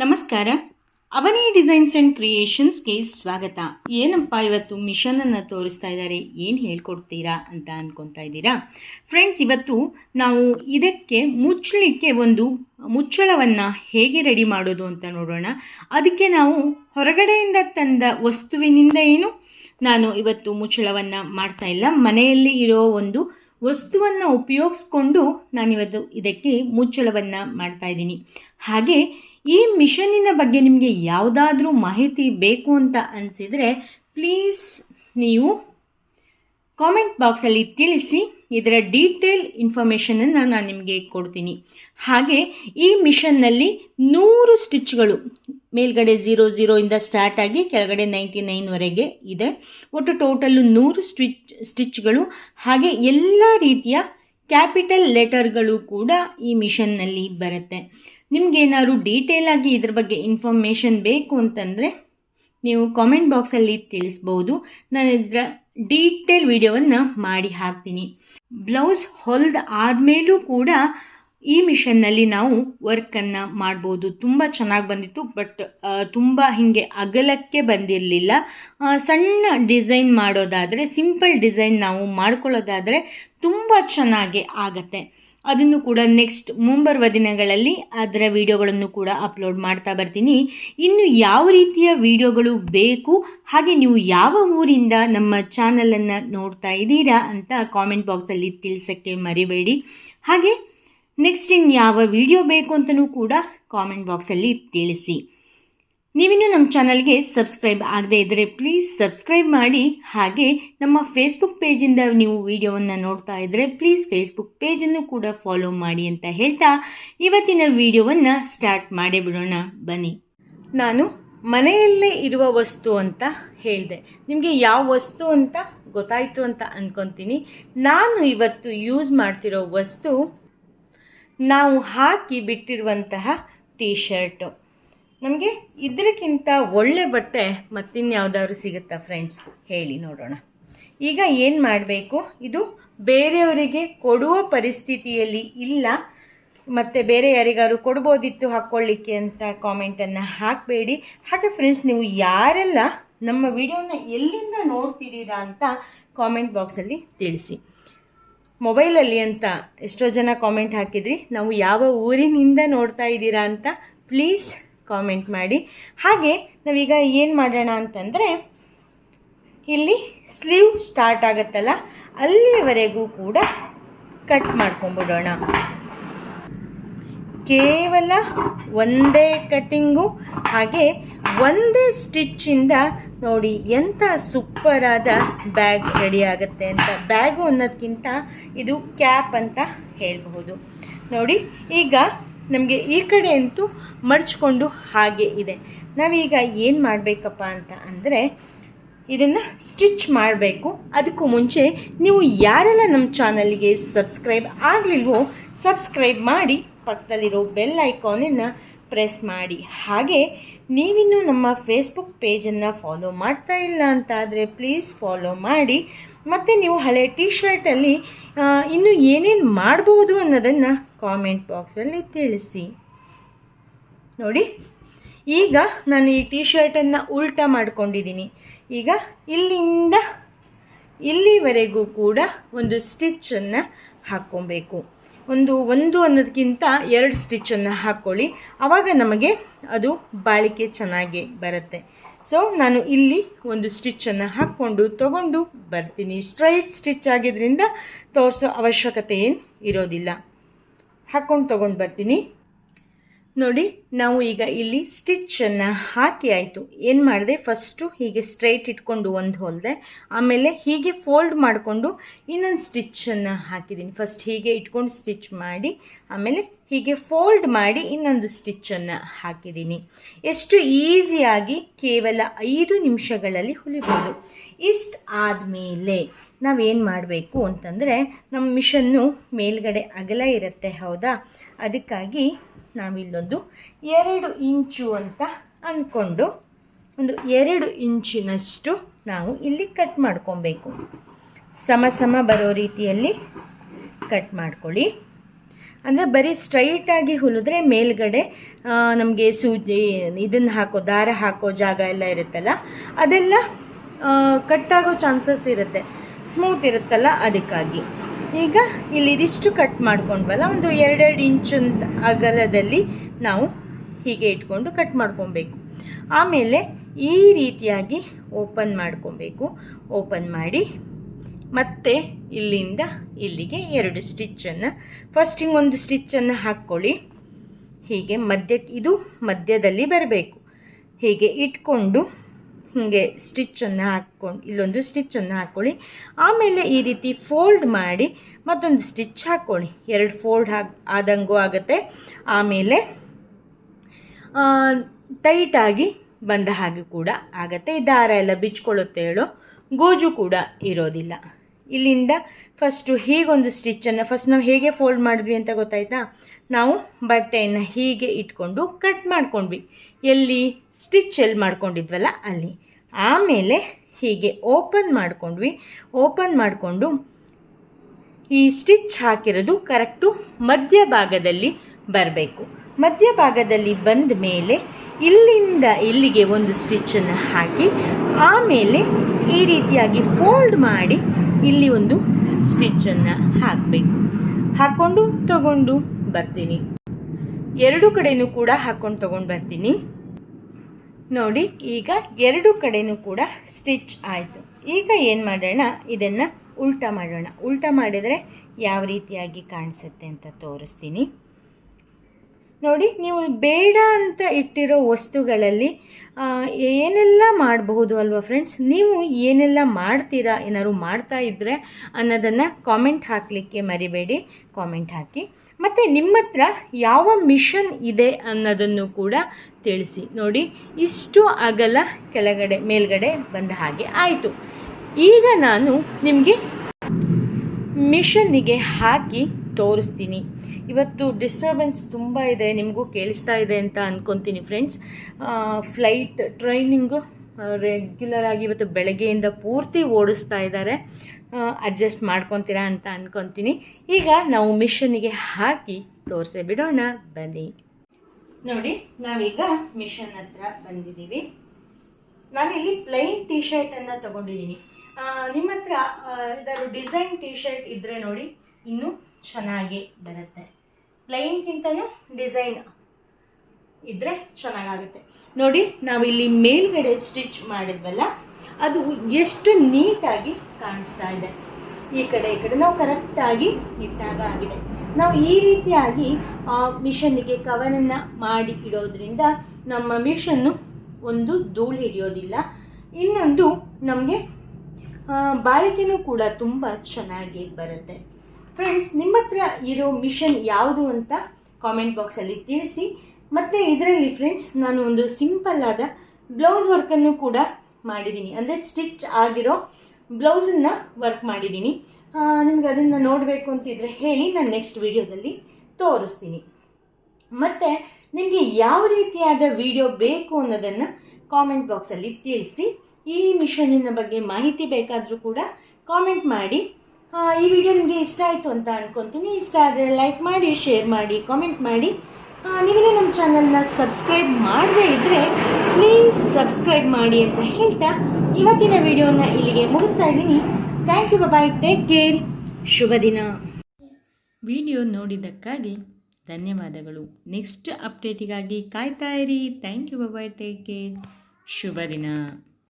ನಮಸ್ಕಾರ. ಅವನಿ designs and ಕ್ರಿಯೇಷನ್ಸ್ಗೆ ಸ್ವಾಗತ. ಏನಪ್ಪ ಇವತ್ತು ಮಿಷನನ್ನು ತೋರಿಸ್ತಾ ಇದ್ದಾರೆ ಏನು ಹೇಳ್ಕೊಡ್ತೀರಾ ಅಂತ ಅನ್ಕೊತಾ ಇದ್ದೀರಾ? ಫ್ರೆಂಡ್ಸ್ ಇವತ್ತು ನಾವು ಇದಕ್ಕೆ ಮುಚ್ಚಲಿಕ್ಕೆ ಒಂದು ಮುಚ್ಚಳವನ್ನು ಹೇಗೆ ರೆಡಿ ಮಾಡೋದು ಅಂತ ನೋಡೋಣ. ಅದಕ್ಕೆ ನಾವು ಹೊರಗಡೆಯಿಂದ ತಂದ ವಸ್ತುವಿನಿಂದ ಏನು? ನಾನು ಇವತ್ತು ಮುಚ್ಚಳವನ್ನು ಮಾಡ್ತಾ ಇಲ್ಲ. ಮನೆಯಲ್ಲಿ ಇರೋ ಒಂದು ವಸ್ತುವನ್ನು ಉಪಯೋಗಿಸ್ಕೊಂಡು ನಾನಿವತ್ತು ಇದಕ್ಕೆ ಮುಚ್ಚಳವನ್ನು ಮಾಡ್ತಾ ಇದ್ದೀನಿ. ಹಾಗೆ ಈ ಮಿಷನ್ನಿನ ಬಗ್ಗೆ ನಿಮಗೆ ಯಾವುದಾದ್ರೂ ಮಾಹಿತಿ ಬೇಕು ಅಂತ ಅನಿಸಿದರೆ ಪ್ಲೀಸ್ ನೀವು ಕಾಮೆಂಟ್ ಬಾಕ್ಸಲ್ಲಿ ತಿಳಿಸಿ, ಇದರ ಡೀಟೇಲ್ ಇನ್ಫಾರ್ಮೇಷನನ್ನು ನಾನು ನಿಮಗೆ ಕೊಡ್ತೀನಿ. ಹಾಗೆ ಈ ಮಿಷನ್ನಲ್ಲಿ ನೂರು ಸ್ಟಿಚ್ಗಳು ಮೇಲ್ಗಡೆ ಝೀರೋ ಝೀರೋಯಿಂದ ಸ್ಟಾರ್ಟ್ ಆಗಿ ಕೆಳಗಡೆ ನೈಂಟಿ ನೈನ್ವರೆಗೆ ಇದೆ. ಒಟ್ಟು ಟೋಟಲ್ಲು ನೂರು ಸ್ಟಿಚ್ ಸ್ಟಿಚ್ಗಳು ಹಾಗೆ ಎಲ್ಲ ರೀತಿಯ ಕ್ಯಾಪಿಟಲ್ ಲೆಟರ್ಗಳು ಕೂಡ ಈ ಮಿಷನ್ನಲ್ಲಿ ಬರುತ್ತೆ. ನಿಮಗೇನಾದ್ರು ಡೀಟೇಲ್ ಆಗಿ ಇದ್ರ ಬಗ್ಗೆ ಇನ್ಫಾರ್ಮೇಷನ್ ಬೇಕು ಅಂತಂದರೆ ನೀವು ಕಾಮೆಂಟ್ ಬಾಕ್ಸಲ್ಲಿ ತಿಳಿಸ್ಬೋದು. ನಾನು ಇದರ ಡೀಟೇಲ್ ವಿಡಿಯೋವನ್ನು ಮಾಡಿ ಹಾಕ್ತೀನಿ. ಬ್ಲೌಸ್ ಹೊಲ್ದು ಆದಮೇಲೂ ಕೂಡ ಈ ಮಿಷನ್ನಲ್ಲಿ ನಾವು ವರ್ಕನ್ನು ಮಾಡ್ಬೋದು. ತುಂಬ ಚೆನ್ನಾಗಿ ಬಂದಿತ್ತು, ಬಟ್ ತುಂಬ ಹೀಗೆ ಅಗಲಕ್ಕೆ ಬಂದಿರಲಿಲ್ಲ. ಸಣ್ಣ ಡಿಸೈನ್ ಮಾಡೋದಾದರೆ, ಸಿಂಪಲ್ ಡಿಸೈನ್ ನಾವು ಮಾಡ್ಕೊಳ್ಳೋದಾದರೆ ತುಂಬ ಚೆನ್ನಾಗಿ ಆಗತ್ತೆ. ಅದನ್ನು ಕೂಡ ನೆಕ್ಸ್ಟ್ ಮುಂಬರುವ ದಿನಗಳಲ್ಲಿ ಅದರ ವಿಡಿಯೋಗಳನ್ನು ಕೂಡ ಅಪ್ಲೋಡ್ ಮಾಡ್ತಾ ಬರ್ತೀನಿ. ಇನ್ನು ಯಾವ ರೀತಿಯ ವಿಡಿಯೋಗಳು ಬೇಕು, ಹಾಗೆ ನೀವು ಯಾವ ಊರಿಂದ ನಮ್ಮ ಚಾನಲನ್ನು ನೋಡ್ತಾ ಇದ್ದೀರಾ ಅಂತ ಕಾಮೆಂಟ್ ಬಾಕ್ಸಲ್ಲಿ ತಿಳಿಸೋಕ್ಕೆ ಮರಿಬೇಡಿ. ಹಾಗೆ ನೆಕ್ಸ್ಟ್ ಇನ್ನು ಯಾವ ವಿಡಿಯೋ ಬೇಕು ಅಂತಲೂ ಕೂಡ ಕಾಮೆಂಟ್ ಬಾಕ್ಸಲ್ಲಿ ತಿಳಿಸಿ. ನೀವಿನ್ನೂ ನಮ್ಮ ಚಾನಲ್ಗೆ ಸಬ್ಸ್ಕ್ರೈಬ್ ಆಗದೇ ಇದ್ದರೆ ಪ್ಲೀಸ್ ಸಬ್ಸ್ಕ್ರೈಬ್ ಮಾಡಿ. ಹಾಗೆ ನಮ್ಮ ಫೇಸ್ಬುಕ್ ಪೇಜಿಂದ ನೀವು ವಿಡಿಯೋವನ್ನು ನೋಡ್ತಾ ಇದ್ದರೆ ಪ್ಲೀಸ್ ಫೇಸ್ಬುಕ್ ಪೇಜನ್ನು ಕೂಡ ಫಾಲೋ ಮಾಡಿ ಅಂತ ಹೇಳ್ತಾ ಇವತ್ತಿನ ವಿಡಿಯೋವನ್ನು ಸ್ಟಾರ್ಟ್ ಮಾಡೇ ಬಿಡೋಣ. ಬನ್ನಿ. ನಾನು ಮನೆಯಲ್ಲೇ ಇರುವ ವಸ್ತು ಅಂತ ಹೇಳಿದೆ. ನಿಮಗೆ ಯಾವ ವಸ್ತು ಅಂತ ಗೊತ್ತಾಯಿತು ಅಂತ ಅಂದ್ಕೊತೀನಿ ನಾನು ಇವತ್ತು ಯೂಸ್ ಮಾಡ್ತಿರೋ ವಸ್ತು ನಾವು ಹಾಕಿ ಬಿಟ್ಟಿರುವಂತಹ ಟೀ ಶರ್ಟು ನಮಗೆ ಇದಕ್ಕಿಂತ ಒಳ್ಳೆ ಬಟ್ಟೆ ಮತ್ತಿನ್ಯಾವುದಾದ್ರು ಸಿಗುತ್ತಾ ಫ್ರೆಂಡ್ಸ್ ಹೇಳಿ ನೋಡೋಣ. ಈಗ ಏನು ಮಾಡಬೇಕು? ಇದು ಬೇರೆಯವರಿಗೆ ಕೊಡುವ ಪರಿಸ್ಥಿತಿಯಲ್ಲಿ ಇಲ್ಲ. ಮತ್ತು ಬೇರೆ ಯಾರಿಗಾದ್ರು ಕೊಡ್ಬೋದಿತ್ತು ಹಾಕ್ಕೊಳ್ಳಿಕ್ಕೆ ಅಂತ ಕಾಮೆಂಟನ್ನು ಹಾಕಬೇಡಿ. ಹಾಗೆ ಫ್ರೆಂಡ್ಸ್ ನೀವು ಯಾರೆಲ್ಲ ನಮ್ಮ ವಿಡಿಯೋನ ಎಲ್ಲಿಂದ ನೋಡ್ತಿದ್ದೀರಾ ಅಂತ ಕಾಮೆಂಟ್ ಬಾಕ್ಸಲ್ಲಿ ತಿಳಿಸಿ. ಮೊಬೈಲಲ್ಲಿ ಅಂತ ಎಷ್ಟೋ ಜನ ಕಾಮೆಂಟ್ ಹಾಕಿದ್ರಿ. ನಾವು ಯಾವ ಊರಿನಿಂದ ನೋಡ್ತಾ ಇದ್ದೀರಾ ಅಂತ ಪ್ಲೀಸ್ ಕಾಮೆಂಟ್ ಮಾಡಿ. ಹಾಗೆ ನಾವೀಗ ಏನು ಮಾಡೋಣ ಅಂತಂದರೆ, ಇಲ್ಲಿ ಸ್ಲೀವ್ ಸ್ಟಾರ್ಟ್ ಆಗುತ್ತಲ್ಲ, ಅಲ್ಲಿಯವರೆಗೂ ಕೂಡ ಕಟ್ ಮಾಡ್ಕೊಂಬಿಡೋಣ. ಕೇವಲ ಒಂದೇ ಕಟ್ಟಿಂಗು ಹಾಗೆ ಒಂದೇ ಸ್ಟಿಚ್ಚಿಂದ ನೋಡಿ ಎಂಥ ಸೂಪರಾದ ಬ್ಯಾಗ್ ರೆಡಿ ಆಗುತ್ತೆ ಅಂತ. ಬ್ಯಾಗು ಅನ್ನೋದಕ್ಕಿಂತ ಇದು ಕ್ಯಾಪ್ ಅಂತ ಹೇಳಬಹುದು. ನೋಡಿ, ಈಗ ನಮಗೆ ಈ ಕಡೆ ಅಂತೂ ಮಡ್ಚ್ಕೊಂಡು ಹಾಗೆ ಇದೆ. ನಾವೀಗ ಏನು ಮಾಡಬೇಕಪ್ಪ ಅಂತ ಅಂದರೆ ಇದನ್ನು ಸ್ಟಿಚ್ ಮಾಡಬೇಕು. ಅದಕ್ಕೂ ಮುಂಚೆ ನೀವು ಯಾರೆಲ್ಲ ನಮ್ಮ ಚಾನಲ್ಗೆ ಸಬ್ಸ್ಕ್ರೈಬ್ ಆಗಲಿಲ್ವೋ ಸಬ್ಸ್ಕ್ರೈಬ್ ಮಾಡಿ ಪಕ್ಕದಲ್ಲಿರೋ ಬೆಲ್ ಐಕಾನನ್ನು ಪ್ರೆಸ್ ಮಾಡಿ. ಹಾಗೆ ನೀವಿನ್ನೂ ನಮ್ಮ ಫೇಸ್ಬುಕ್ ಪೇಜನ್ನು ಫಾಲೋ ಮಾಡ್ತಾ ಇಲ್ಲ ಅಂತ ಆದರೆ ಪ್ಲೀಸ್ ಫಾಲೋ ಮಾಡಿ. ಮತ್ತು ನೀವು ಹಳೆ ಟಿ ಶರ್ಟಲ್ಲಿ ಇನ್ನೂ ಏನೇನು ಮಾಡ್ಬೋದು ಅನ್ನೋದನ್ನು ಕಾಮೆಂಟ್ ಬಾಕ್ಸಲ್ಲಿ ತಿಳಿಸಿ. ನೋಡಿ, ಈಗ ನಾನು ಈ ಟಿ ಶರ್ಟನ್ನು ಉಲ್ಟಾ ಮಾಡ್ಕೊಂಡಿದ್ದೀನಿ. ಈಗ ಇಲ್ಲಿಂದ ಇಲ್ಲಿವರೆಗೂ ಕೂಡ ಒಂದು ಸ್ಟಿಚ್ಚನ್ನು ಹಾಕ್ಕೊಬೇಕು. ಒಂದು ಒಂದು ಅನ್ನೋದಕ್ಕಿಂತ ಎರಡು ಸ್ಟಿಚ್ಚನ್ನು ಹಾಕ್ಕೊಳ್ಳಿ ಆವಾಗ ನಮಗೆ ಅದು ಬಾಳಿಕೆ ಚೆನ್ನಾಗಿ ಬರುತ್ತೆ. ಸೊ ನಾನು ಇಲ್ಲಿ ಒಂದು ಸ್ಟಿಚ್ಚನ್ನು ಹಾಕ್ಕೊಂಡು ತಗೊಂಡು ಬರ್ತೀನಿ. ಸ್ಟ್ರೈಟ್ ಸ್ಟಿಚ್ ಆಗಿದ್ದರಿಂದ ತೋರಿಸೋ ಅವಶ್ಯಕತೆ ಏನು ಇರೋದಿಲ್ಲ. ಹಾಕ್ಕೊಂಡು ತೊಗೊಂಡು ಬರ್ತೀನಿ. ನೋಡಿ, ನಾವು ಈಗ ಇಲ್ಲಿ ಸ್ಟಿಚ್ಚನ್ನು ಹಾಕಿ ಆಯಿತು. ಏನು ಮಾಡಿದೆ? ಫಸ್ಟು ಹೀಗೆ ಸ್ಟ್ರೈಟ್ ಇಟ್ಕೊಂಡು ಒಂದು ಹೊಲಿದೆ, ಆಮೇಲೆ ಹೀಗೆ ಫೋಲ್ಡ್ ಮಾಡಿಕೊಂಡು ಇನ್ನೊಂದು ಸ್ಟಿಚ್ಚನ್ನು ಹಾಕಿದ್ದೀನಿ ಫಸ್ಟ್ ಹೀಗೆ ಇಟ್ಕೊಂಡು ಸ್ಟಿಚ್ ಮಾಡಿ, ಆಮೇಲೆ ಹೀಗೆ ಫೋಲ್ಡ್ ಮಾಡಿ ಇನ್ನೊಂದು ಸ್ಟಿಚ್ಚನ್ನು ಹಾಕಿದ್ದೀನಿ ಎಷ್ಟು ಈಸಿಯಾಗಿ ಕೇವಲ ಐದು ನಿಮಿಷಗಳಲ್ಲಿ ಹೊಲಿಬೋದು. ಇಷ್ಟು ಆದಮೇಲೆ ನಾವೇನು ಮಾಡಬೇಕು ಅಂತಂದರೆ ನಮ್ಮ ಮಿಷನ್ನು ಮೇಲ್ಗಡೆ ಅಗಲ ಇರುತ್ತೆ, ಹೌದಾ? ಅದಕ್ಕಾಗಿ ನಾವಿಲ್ಲೊಂದು ಎರಡು ಇಂಚು ಅಂತ ಅಂದ್ಕೊಂಡು ಒಂದು ಎರಡು ಇಂಚಿನಷ್ಟು ನಾವು ಇಲ್ಲಿ ಕಟ್ ಮಾಡ್ಕೊಬೇಕು. ಸಮ ಸಮ ಬರೋ ರೀತಿಯಲ್ಲಿ ಕಟ್ ಮಾಡ್ಕೊಳ್ಳಿ. ಅಂದರೆ ಬರೀ ಸ್ಟ್ರೈಟಾಗಿ ಹೊಲಿದ್ರೆ ಮೇಲ್ಗಡೆ ನಮಗೆ ಸೂಜಿ, ಇದನ್ನು ಹಾಕೋ, ದಾರ ಹಾಕೋ ಜಾಗ ಎಲ್ಲ ಇರುತ್ತಲ್ಲ, ಅದೆಲ್ಲ ಕಟ್ಟಾಗೋ ಚಾನ್ಸಸ್ ಇರುತ್ತೆ. ಸ್ಮೂತ್ ಇರುತ್ತಲ್ಲ ಅದಕ್ಕಾಗಿ. ಈಗ ಇಲ್ಲಿ ಇದಿಷ್ಟು ಕಟ್ ಮಾಡ್ಕೊಂಡ್ವಲ್ಲ? ಒಂದು ಎರಡೆರಡು ಇಂಚಿನ ಅಗಲದಲ್ಲಿ ನಾವು ಹೀಗೆ ಇಟ್ಕೊಂಡು ಕಟ್ ಮಾಡ್ಕೊಬೇಕು. ಆಮೇಲೆ ಈ ರೀತಿಯಾಗಿ ಓಪನ್ ಮಾಡ್ಕೊಬೇಕು. ಓಪನ್ ಮಾಡಿ ಮತ್ತೆ ಇಲ್ಲಿಂದ ಇಲ್ಲಿಗೆ ಎರಡು ಸ್ಟಿಚ್ಚನ್ನು ಫಸ್ಟಿಂಗ್ ಒಂದು ಸ್ಟಿಚ್ಚನ್ನು ಹಾಕ್ಕೊಳ್ಳಿ. ಹೀಗೆ ಮಧ್ಯ, ಇದು ಮಧ್ಯದಲ್ಲಿ ಬರಬೇಕು. ಹೀಗೆ ಇಟ್ಕೊಂಡು ಹೀಗೆ ಸ್ಟಿಚ್ಚನ್ನು ಹಾಕ್ಕೊಂಡು ಇಲ್ಲೊಂದು ಸ್ಟಿಚ್ಚನ್ನು ಹಾಕ್ಕೊಳ್ಳಿ ಆಮೇಲೆ ಈ ರೀತಿ ಫೋಲ್ಡ್ ಮಾಡಿ ಮತ್ತೊಂದು ಸ್ಟಿಚ್ ಹಾಕ್ಕೊಳ್ಳಿ ಎರಡು ಫೋಲ್ಡ್ ಹಾಕ್ ಆದಂಗೂ ಆಗುತ್ತೆ. ಆಮೇಲೆ ಟೈಟಾಗಿ ಬಂದ ಹಾಗೆ ಕೂಡ ಆಗುತ್ತೆ. ಈ ದಾರ ಎಲ್ಲ ಬಿಚ್ಕೊಳ್ಳುತ್ತೆ ಹೇಳೋ. ಗೋಜು ಕೂಡ ಇರೋದಿಲ್ಲ. ಇಲ್ಲಿಂದ ಫಸ್ಟು ಹೀಗೊಂದು ಸ್ಟಿಚ್ಚನ್ನು ಫಸ್ಟ್ ನಾವು ಹೇಗೆ ಫೋಲ್ಡ್ ಮಾಡಿದ್ವಿ ಅಂತ ಗೊತ್ತಾಯ್ತಾ? ನಾವು ಬಟ್ಟೆಯನ್ನು ಹೀಗೆ ಇಟ್ಕೊಂಡು ಕಟ್ ಮಾಡ್ಕೊಂಡ್ವಿ. ಎಲ್ಲಿ? ಸ್ಟಿಚ್ ಎಲ್ಲಿ ಮಾಡ್ಕೊಂಡಿದ್ವಲ್ಲ ಅಲ್ಲಿ. ಆಮೇಲೆ ಹೀಗೆ ಓಪನ್ ಮಾಡಿಕೊಂಡ್ವಿ. ಓಪನ್ ಮಾಡಿಕೊಂಡು ಈ ಸ್ಟಿಚ್ ಹಾಕಿರೋದು ಕರೆಕ್ಟು ಮಧ್ಯಭಾಗದಲ್ಲಿ ಬರಬೇಕು. ಮಧ್ಯಭಾಗದಲ್ಲಿ ಬಂದ ಮೇಲೆ ಇಲ್ಲಿಂದ ಇಲ್ಲಿಗೆ ಒಂದು ಸ್ಟಿಚ್ಚನ್ನು ಹಾಕಿ ಆಮೇಲೆ ಈ ರೀತಿಯಾಗಿ ಫೋಲ್ಡ್ ಮಾಡಿ ಇಲ್ಲಿ ಒಂದು ಸ್ಟಿಚ್ಚನ್ನು ಹಾಕಬೇಕು. ಹಾಕ್ಕೊಂಡು ತಗೊಂಡು ಬರ್ತೀನಿ. ಎರಡು ಕಡೆಯೂ ಕೂಡ ಹಾಕ್ಕೊಂಡು ತಗೊಂಡು ಬರ್ತೀನಿ. ನೋಡಿ, ಈಗ ಎರಡು ಕಡೆಯೂ ಕೂಡ ಸ್ಟಿಚ್ ಆಯಿತು. ಈಗ ಏನು ಮಾಡೋಣ? ಇದನ್ನು ಉಲ್ಟಾ ಮಾಡೋಣ. ಉಲ್ಟಾ ಮಾಡಿದರೆ ಯಾವ ರೀತಿಯಾಗಿ ಕಾಣಿಸುತ್ತೆ ಅಂತ ತೋರಿಸ್ತೀನಿ. ನೋಡಿ, ನೀವು ಬೇಡ ಅಂತ ಇಟ್ಟಿರೋ ವಸ್ತುಗಳಲ್ಲಿ ಏನೆಲ್ಲ ಮಾಡಬಹುದು ಅಲ್ವಾ ಫ್ರೆಂಡ್ಸ್ ನೀವು ಏನೆಲ್ಲ ಮಾಡ್ತೀರಾ, ಏನಾದ್ರು ಮಾಡ್ತಾ ಇದ್ದರೆ ಅನ್ನೋದನ್ನು ಕಾಮೆಂಟ್ ಹಾಕಲಿಕ್ಕೆ ಮರಿಬೇಡಿ. ಕಾಮೆಂಟ್ ಹಾಕಿ. ಮತ್ತು ನಿಮ್ಮ ಹತ್ರ ಯಾವ ಮಿಷನ್ ಇದೆ ಅನ್ನೋದನ್ನು ಕೂಡ ತಿಳಿಸಿ. ನೋಡಿ, ಇಷ್ಟು ಅಗಲ ಕೆಳಗಡೆ, ಮೇಲ್ಗಡೆ ಬಂದ ಹಾಗೆ ಆಯಿತು. ಈಗ ನಾನು ನಿಮಗೆ ಮಿಷನ್ನಿಗೆ ಹಾಕಿ ತೋರಿಸ್ತೀನಿ. ಇವತ್ತು ಡಿಸ್ಟರ್ಬೆನ್ಸ್ ತುಂಬ ಇದೆ, ನಿಮಗೂ ಕೇಳಿಸ್ತಾ ಇದೆ ಅಂತ ಅಂದ್ಕೊತೀನಿ ಫ್ರೆಂಡ್ಸ್ ಫ್ಲೈಟ್ ಟ್ರೈನಿಂಗು ರೆಗ್ಯುಲರ್ ಆಗಿ ಇವತ್ತು ಬೆಳಗ್ಗೆಯಿಂದ ಪೂರ್ತಿ ಓಡಿಸ್ತಾ ಇದ್ದಾರೆ. ಅಡ್ಜಸ್ಟ್ ಮಾಡ್ಕೊತೀರಾ ಅಂತ ಅಂದ್ಕೊತೀನಿ ಈಗ ನಾವು ಮಿಷನ್ನಿಗೆ ಹಾಕಿ ತೋರಿಸೇ ಬಿಡೋಣ. ಬನ್ನಿ. ನೋಡಿ, ನಾವೀಗ ಮಿಷನ್ ಹತ್ರ ಬಂದಿದ್ದೀವಿ. ನಾನಿಲ್ಲಿ ಪ್ಲೈನ್ ಟೀ ಶರ್ಟನ್ನು ತಗೊಂಡಿದ್ದೀನಿ. ನಿಮ್ಮ ಹತ್ರ ಇದಾದ್ರು ಡಿಸೈನ್ ಟೀ ಶರ್ಟ್ ಇದ್ದರೆ ನೋಡಿ, ಇನ್ನೂ ಚೆನ್ನಾಗಿ ಬರುತ್ತೆ. ಪ್ಲೈನ್ಗಿಂತನೂ ಡಿಸೈನ್ ಇದ್ದರೆ ಚೆನ್ನಾಗಾಗುತ್ತೆ. ನೋಡಿ, ನಾವಿಲ್ಲಿ ಮೇಲ್ಗಡೆ ಸ್ಟಿಚ್ ಮಾಡಿದ್ವಲ್ಲ, ಅದು ಎಷ್ಟು ನೀಟಾಗಿ ಕಾಣಿಸ್ತಾ ಇದೆ. ಈ ಕಡೆ ಈ ಕಡೆ. ನಾವು ಕರೆಕ್ಟಾಗಿ ಇಟ್ಟಾಗ ಆಗಿದೆ. ನಾವು ಈ ರೀತಿಯಾಗಿ ಮಿಷನ್ನಿಗೆ ಕವರನ್ನು ಮಾಡಿ ಇಡೋದ್ರಿಂದ ನಮ್ಮ ಮಿಷನ್ನು ಒಂದು ಧೂಳು ಹಿಡಿಯೋದಿಲ್ಲ. ಇನ್ನೊಂದು ನಮಗೆ ಬಾಳಿಕೆನೂ ಕೂಡ ತುಂಬ ಚೆನ್ನಾಗಿ ಬರುತ್ತೆ. ಫ್ರೆಂಡ್ಸ್ ನಿಮ್ಮ ಹತ್ರ ಇರೋ ಮಿಷನ್ ಯಾವುದು ಅಂತ ಕಾಮೆಂಟ್ ಬಾಕ್ಸಲ್ಲಿ ತಿಳಿಸಿ. ಮತ್ತು ಇದರಲ್ಲಿ ಫ್ರೆಂಡ್ಸ್ ನಾನು ಒಂದು ಸಿಂಪಲ್ ಆದ ಬ್ಲೌಸ್ ವರ್ಕನ್ನು ಕೂಡ ಮಾಡಿದ್ದೀನಿ. ಅಂದರೆ ಸ್ಟಿಚ್ ಆಗಿರೋ ಬ್ಲೌಸನ್ನು ವರ್ಕ್ ಮಾಡಿದ್ದೀನಿ. ನಿಮ್ಗೆ ಅದನ್ನು ನೋಡಬೇಕು ಅಂತಿದ್ರೆ ಹೇಳಿ, ನಾನು ನೆಕ್ಸ್ಟ್ ವಿಡಿಯೋದಲ್ಲಿ ತೋರಿಸ್ತೀನಿ. ಮತ್ತು ನಿಮಗೆ ಯಾವ ರೀತಿಯಾದ ವಿಡಿಯೋ ಬೇಕು ಅನ್ನೋದನ್ನು ಕಾಮೆಂಟ್ ಬಾಕ್ಸಲ್ಲಿ ತಿಳಿಸಿ, ಈ ಮಿಷನಿನ ಬಗ್ಗೆ ಮಾಹಿತಿ ಬೇಕಾದರೂ ಕೂಡ ಕಾಮೆಂಟ್ ಮಾಡಿ. ಈ ವಿಡಿಯೋ ನಿಮಗೆ ಇಷ್ಟ ಆಯಿತು ಅಂತ ಅನ್ಕೊತೀನಿ. ಇಷ್ಟ ಆದರೆ ಲೈಕ್ ಮಾಡಿ ಶೇರ್ ಮಾಡಿ ಕಾಮೆಂಟ್ ಮಾಡಿ. ಆ, ನೀವೇನೇ ನಮ್ಮ ಚಾನಲ್ನ ಸಬ್ಸ್ಕ್ರೈಬ್ ಮಾಡದೇ ಇದ್ದರೆ ಪ್ಲೀಸ್ ಸಬ್ಸ್ಕ್ರೈಬ್ ಮಾಡಿ ಅಂತ ಹೇಳ್ತಾ ಇವತ್ತಿನ ವಿಡಿಯೋನ ಇಲ್ಲಿಗೆ ಮುಗಿಸ್ತಾ ಇದ್ದೀನಿ. Thank you bye take care ಶುಭ ದಿನ. ವಿಡಿಯೋ ನೋಡಿದ್ದಕ್ಕಾಗಿ ಧನ್ಯವಾದಗಳು. ನೆಕ್ಸ್ಟ್ ಅಪ್ಡೇಟಿಗಾಗಿ ಕಾಯ್ತಾ ಇರಿ. Thank you bye take care ಶುಭ ದಿನ.